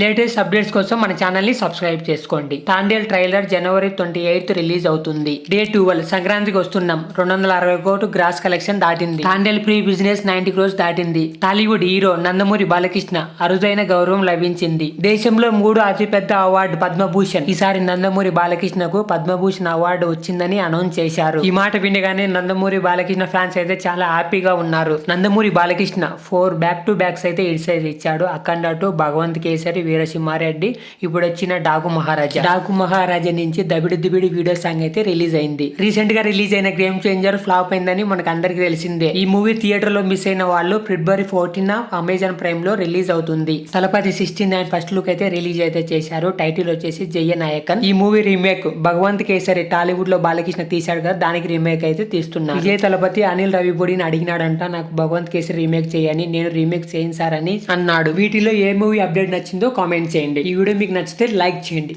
Latest updates కోసం మన ఛానల్ని సబ్స్క్రైబ్ చేసుకోండి. తాండేల్ ట్రైలర్ జనవరి ట్వంటీ ఎయిత్ రిలీజ్ అవుతుంది. డే ట్వెల్వ్ సంక్రాంతికి వస్తున్నాం. రెండు వందల అరవై కోటు గ్రాస్ కలెక్షన్ దాటింది. Thandel pre business ninety crores దాటింది. టాలీవుడ్ హీరో నందమూరి బాలకృష్ణ అరుదైన గౌరవం లభించింది. దేశంలో మూడు అతిపెద్ద అవార్డు పద్మభూషణ్. ఈసారి నందమూరి బాలకృష్ణకు పద్మభూషణ్ అవార్డు వచ్చిందని అనౌన్స్ చేశారు. ఈ మాట వినగానే నందమూరి బాలకృష్ణ ఫ్యాన్స్ అయితే చాలా హ్యాపీగా ఉన్నారు. Nandamuri Balakrishna four back to backs అయితే ఇడిసైజ్ ఇచ్చాడు. అఖండ టు భగవంత్ కేసరి వీరసింహారెడ్డి ఇప్పుడు వచ్చిన డాకు మహారాజా. డాకు మహారాజా నుంచి దబిడి దిబిడి వీడియో సాంగ్ అయితే రిలీజ్ అయింది. రీసెంట్గా రిలీజ్ అయిన గేమ్ చేంజర్ ఫ్లాప్ అయిందని మనకు అందరికి తెలిసిందే. ఈ మూవీ థియేటర్లో మిస్ అయిన వాళ్ళు ఫిబ్రవరి ఫోర్టీన్ అమెజాన్ ప్రైమ్లో రిలీజ్ అవుతుంది. Thalapathy sixty nine first look అయితే రిలీజ్ అయితే చేశారు. టైటిల్ వచ్చేసి జయ నాయకన్. ఈ మూవీ రీమేక్ భగవంత్ కేసరి టాలీవుడ్లో బాలకృష్ణ తీశాడు కదా దానికి రీమేక్ అయితే తీస్తున్నారు. విజయ్ తలపతి అనిల్ రవిపూడిని అడిగినాడంట నాకు భగవంత్ కేసరి రీమేక్ చేయని నేను రీమేక్ చేయను సార్ అని అన్నాడు. వీటిలో ఏ మూవీ అప్డేట్ నచ్చిందో కామెంట్ చేయండి ఈ వీడియో మీకు నచ్చితే లైక్ చేయండి